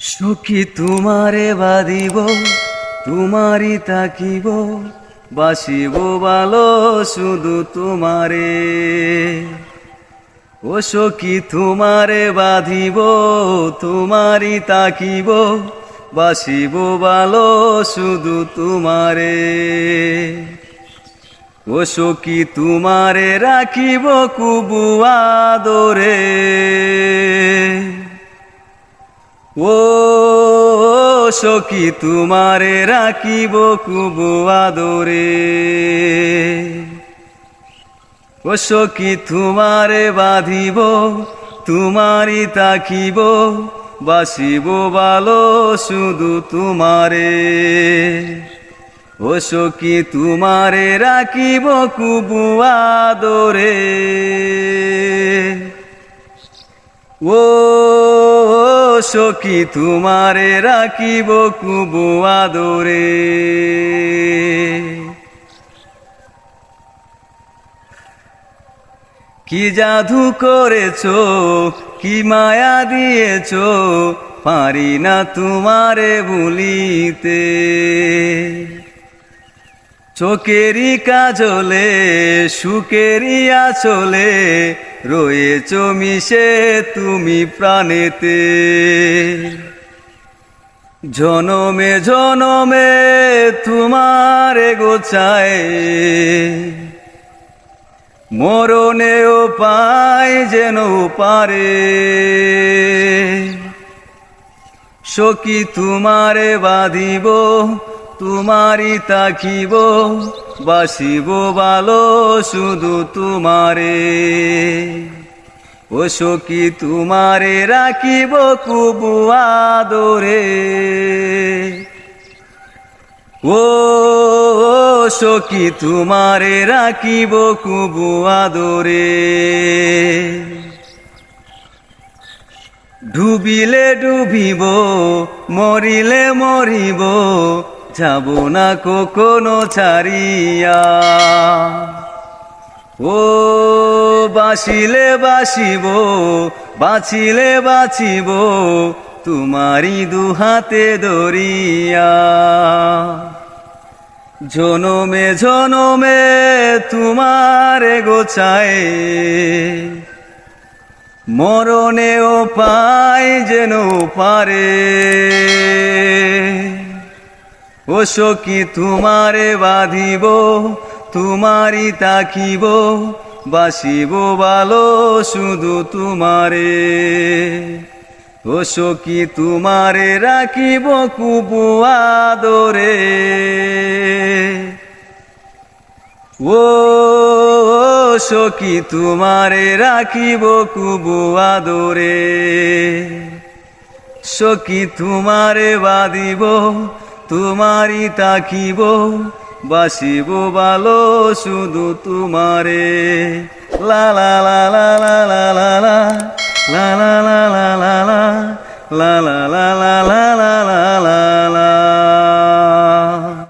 সখী তোমারে বাঁধিব, তোমারই তাকিব বাসিব ভালো শুধু তোমারে। ও সখী তোমারে বাঁধিব, তোমারই তাকিব বাসিব ভালো শুধু তোমারে। ও সখী তোমারে রাখিব কুবু আদরে। ও সখী, তোমারে রাখিব কুবু আদরে। ও সখী, তোমারে বাঁধিব, তোমারই তাকিব বাসিব ভালো শুধু তোমারে। ও সখী, তোমারে রাখিব কুবু আদরে। ও সখী তোমারে রাখিব কুবু আদরে। কি জাদু করেছ, কি মায়া দিয়েছ, পারি না তোমারে বলিতে চোখেরই কাজলে, সুখেরই আচলে রয়েছ মিশে তুমি প্রাণেতে। জনমে জনমে তোমারে গোছায়। মরণেও পাই যেন পারে। সখী তোমারে বাঁধিব, তোমারই তাকিব বাসিব ভালো শুধু তোমারে। ও সখী তোমারে রাখিব কুবু আদরে। ও সখী তোমারে রাখিব কুবু আদরে। ডুবিলে ডুবিব, মরিলে মরিব যাব না কখনো ছাড়িয়া। ও বাসিলে বাসিব বাঁচিলে বাঁচিব তোমারি দুহাতে দরিয়া জনমে জনমে তোমারে গোছায় মরণেও পাই যেন পারে। ও সখী তোমারে বাঁধিব? তোমারই তাকিব। বাসিব ভালো শুধু তোমারে। ও সখী তোমারে রাখিব কুবু আদরে। ও সখী তোমারে রাখিব কুবু আদরে। সখী তোমারে বাঁধিব? তোমারই তাকিব বাসিব ভালো শুধু তোমারে লা লা লা লা লা লা লা লা লা লা লা লা লা লা লা লা